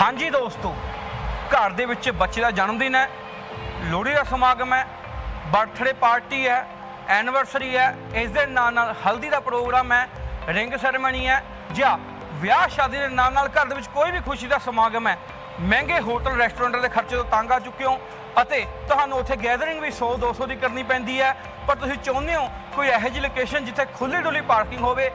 ਹਾਂਜੀ ਦੋਸਤੋ, ਘਰ ਦੇ ਵਿੱਚ ਬੱਚੇ ਦਾ ਜਨਮ ਦਿਨ ਹੈ, ਲੋਹੜੀ ਦਾ ਸਮਾਗਮ ਹੈ, ਬਰਥਡੇ ਪਾਰਟੀ ਹੈ, ਐਨੀਵਰਸਰੀ ਹੈ, ਇਸ ਦੇ ਨਾਲ ਨਾਲ ਹਲਦੀ ਦਾ ਪ੍ਰੋਗਰਾਮ ਹੈ, ਰਿੰਗ ਸੈਰੇਮਨੀ ਹੈ, ਜਾਂ ਵਿਆਹ ਸ਼ਾਦੀ ਦੇ ਨਾਲ ਨਾਲ ਘਰ ਦੇ ਵਿੱਚ ਕੋਈ ਵੀ ਖੁਸ਼ੀ ਦਾ ਸਮਾਗਮ ਹੈ, ਮਹਿੰਗੇ ਹੋਟਲ, ਰੈਸਟੋਰੈਂਟਾਂ ਦੇ ਖਰਚੇ ਤੋਂ ਤੰਗ ਆ ਚੁੱਕੇ ਹੋ ਅਤੇ ਤੁਹਾਨੂੰ ਉੱਥੇ ਗੈਦਰਿੰਗ ਵੀ 100 200 ਦੀ ਕਰਨੀ ਪੈਂਦੀ ਹੈ। ਪਰ ਤੁਸੀਂ ਚਾਹੁੰਦੇ ਹੋ ਕੋਈ ਇਹੋ ਜਿਹੀ ਲੋਕੇਸ਼ਨ ਜਿੱਥੇ ਖੁੱਲੀ ਡੁੱਲੀ ਪਾਰਕਿੰਗ ਹੋਵੇ,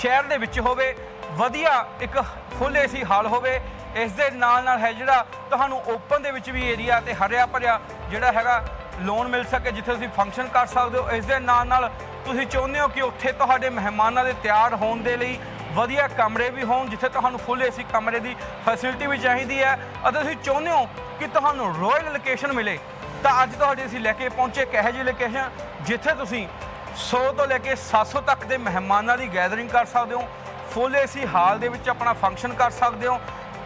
ਸ਼ਹਿਰ ਦੇ ਵਿੱਚ ਹੋਵੇ, ਵਧੀਆ ਇੱਕ ਫੁੱਲ ਏਸੀ ਹਾਲ ਹੋਵੇ, ਇਸ ਦੇ ਨਾਲ ਨਾਲ ਹੈ ਜਿਹੜਾ ਤੁਹਾਨੂੰ ਓਪਨ ਦੇ ਵਿੱਚ ਵੀ ਏਰੀਆ ਤੇ ਹਰਿਆ ਭਰਿਆ ਜਿਹੜਾ ਹੈਗਾ ਲੋਨ ਮਿਲ ਸਕੇ, ਜਿੱਥੇ ਤੁਸੀਂ ਫੰਕਸ਼ਨ ਕਰ ਸਕਦੇ ਹੋ। ਇਸ ਦੇ ਨਾਲ ਨਾਲ ਤੁਸੀਂ ਚਾਹੁੰਦੇ ਹੋ ਕਿ ਉੱਥੇ ਤੁਹਾਡੇ ਮਹਿਮਾਨਾਂ ਦੇ ਤਿਆਰ ਹੋਣ ਦੇ ਲਈ ਵਧੀਆ ਕਮਰੇ ਵੀ ਹੋਣ, ਜਿੱਥੇ ਤੁਹਾਨੂੰ ਫੁੱਲ ਏਸੀ ਕਮਰੇ ਦੀ ਫੈਸਿਲਿਟੀ ਵੀ ਚਾਹੀਦੀ ਹੈ। ਅਤੇ ਤੁਸੀਂ ਚਾਹੁੰਦੇ ਹੋ ਕਿ ਤੁਹਾਨੂੰ ਰਾਇਲ ਲੋਕੇਸ਼ਨ ਮਿਲੇ, ਤਾਂ ਅੱਜ ਤੁਹਾਡੇ ਅਸੀਂ ਲੈ ਕੇ ਪਹੁੰਚੇ ਇੱਕ ਇਹੋ ਜਿਹੀ ਲੋਕੇਸ਼ਨ ਜਿੱਥੇ ਤੁਸੀਂ 100 ਤੋਂ ਲੈ ਕੇ 700 ਤੱਕ ਦੇ ਮਹਿਮਾਨਾਂ ਦੀ ਗੈਦਰਿੰਗ ਕਰ ਸਕਦੇ ਹੋ ਫੁੱਲ ਏਸੀ ਹਾਲ ਦੇ ਵਿੱਚ ਆਪਣਾ ਫੰਕਸ਼ਨ ਕਰ ਸਕਦੇ ਹੋ,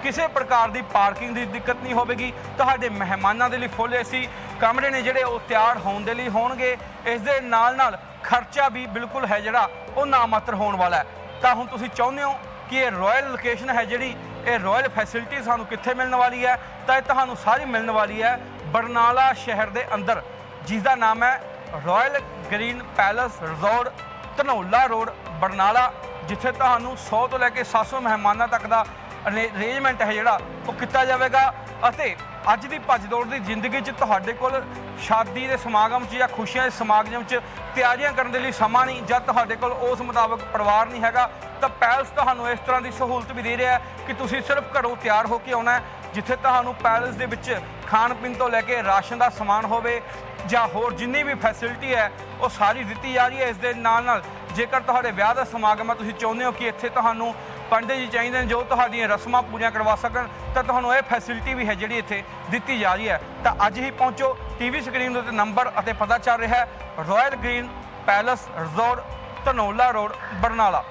ਕਿਸੇ ਪ੍ਰਕਾਰ ਦੀ ਪਾਰਕਿੰਗ ਦੀ ਦਿੱਕਤ ਨਹੀਂ ਹੋਵੇਗੀ, ਤੁਹਾਡੇ ਮਹਿਮਾਨਾਂ ਦੇ ਲਈ ਫੁੱਲ ਏਸੀ ਕਮਰੇ ਨੇ ਜਿਹੜੇ ਉਹ ਤਿਆਰ ਹੋਣ ਦੇ ਲਈ ਹੋਣਗੇ, ਇਸ ਦੇ ਨਾਲ ਨਾਲ ਖਰਚਾ ਵੀ ਬਿਲਕੁਲ ਹੈ ਜਿਹੜਾ, ਉਹ ਨਾਮਾਤਰ ਹੋਣ ਵਾਲਾ ਹੈ। ਤਾਂ ਹੁਣ ਤੁਸੀਂ ਚਾਹੁੰਦੇ ਹੋ ਕਿ ਇਹ ਰਾਇਲ ਲੋਕੇਸ਼ਨ ਹੈ ਜਿਹੜੀ ਇਹ ਰਾਇਲ ਫੈਸਿਲਿਟੀ ਸਾਨੂੰ ਕਿੱਥੇ ਮਿਲਣ ਵਾਲੀ ਹੈ? ਤਾਂ ਇਹ ਤੁਹਾਨੂੰ ਸਾਰੀ ਮਿਲਣ ਵਾਲੀ ਹੈ ਬਰਨਾਲਾ ਸ਼ਹਿਰ ਦੇ ਅੰਦਰ ਜਿਸ ਦਾ ਨਾਮ ਹੈ royal green palace resort Dhanaula road Barnala, ਜਿੱਥੇ ਤੁਹਾਨੂੰ 100 ਤੋਂ ਲੈ ਕੇ 700 ਮਹਿਮਾਨਾਂ ਤੱਕ ਦਾ ਅਰੇਂਜਮੈਂਟ ਹੈ ਜਿਹੜਾ, ਉਹ ਕੀਤਾ ਜਾਵੇਗਾ। ਅਤੇ ਅੱਜ ਦੀ ਭੱਜ ਦੌੜ ਦੀ ਜ਼ਿੰਦਗੀ 'ਚ ਤੁਹਾਡੇ ਕੋਲ ਸ਼ਾਦੀ ਦੇ ਸਮਾਗਮ 'ਚ ਜਾਂ ਖੁਸ਼ੀਆਂ ਦੇ ਸਮਾਗਮ 'ਚ ਤਿਆਰੀਆਂ ਕਰਨ ਦੇ ਲਈ ਸਮਾਂ ਨਹੀਂ ਜਾਂ ਤੁਹਾਡੇ ਕੋਲ ਉਸ ਮੁਤਾਬਕ ਪਰਿਵਾਰ ਨਹੀਂ ਹੈਗਾ, ਤਾਂ ਪੈਲਸ ਤੁਹਾਨੂੰ ਇਸ ਤਰ੍ਹਾਂ ਦੀ ਸਹੂਲਤ ਵੀ ਦੇ ਰਿਹਾ ਕਿ ਤੁਸੀਂ ਸਿਰਫ ਘਰੋਂ ਤਿਆਰ ਹੋ ਕੇ ਆਉਣਾ ਜਿੱਥੇ ਤੁਹਾਨੂੰ ਪੈਲਸ ਦੇ ਵਿੱਚ ਖਾਣ ਪੀਣ ਤੋਂ ਲੈ ਕੇ ਰਾਸ਼ਨ ਦਾ ਸਮਾਨ ਹੋਵੇ ਜਾਂ ਹੋਰ ਜਿੰਨੀ ਵੀ ਫੈਸਿਲਿਟੀ ਹੈ, ਉਹ ਸਾਰੀ ਦਿੱਤੀ ਜਾ ਰਹੀ ਹੈ। ਇਸ ਦੇ ਨਾਲ ਨਾਲ ਜੇਕਰ ਤੁਹਾਡੇ ਵਿਆਹ ਦਾ ਸਮਾਗਮ ਹੈ, ਤੁਸੀਂ ਚਾਹੁੰਦੇ ਹੋ ਕਿ ਇੱਥੇ ਤੁਹਾਨੂੰ ਪੰਡਿਤ ਜੀ ਚਾਹੀਦੇ ਨੇ, ਜੋ ਤੁਹਾਡੀਆਂ ਰਸਮਾਂ ਪੂਰੀਆਂ ਕਰਵਾ ਸਕਣ, ਤਾਂ ਤੁਹਾਨੂੰ ਇਹ ਫੈਸਿਲਿਟੀ ਵੀ ਹੈ ਜਿਹੜੀ ਇੱਥੇ ਦਿੱਤੀ ਜਾ ਰਹੀ ਹੈ। ਤਾਂ ਅੱਜ ਹੀ ਪਹੁੰਚੋ ਟੀਵੀ ਸਕਰੀਨ ਦੇ ਉੱਤੇ ਨੰਬਰ ਅਤੇ ਪਤਾ ਚੱਲ ਰਿਹਾ ਹੈ royal green palace resort Dhanaula road Barnala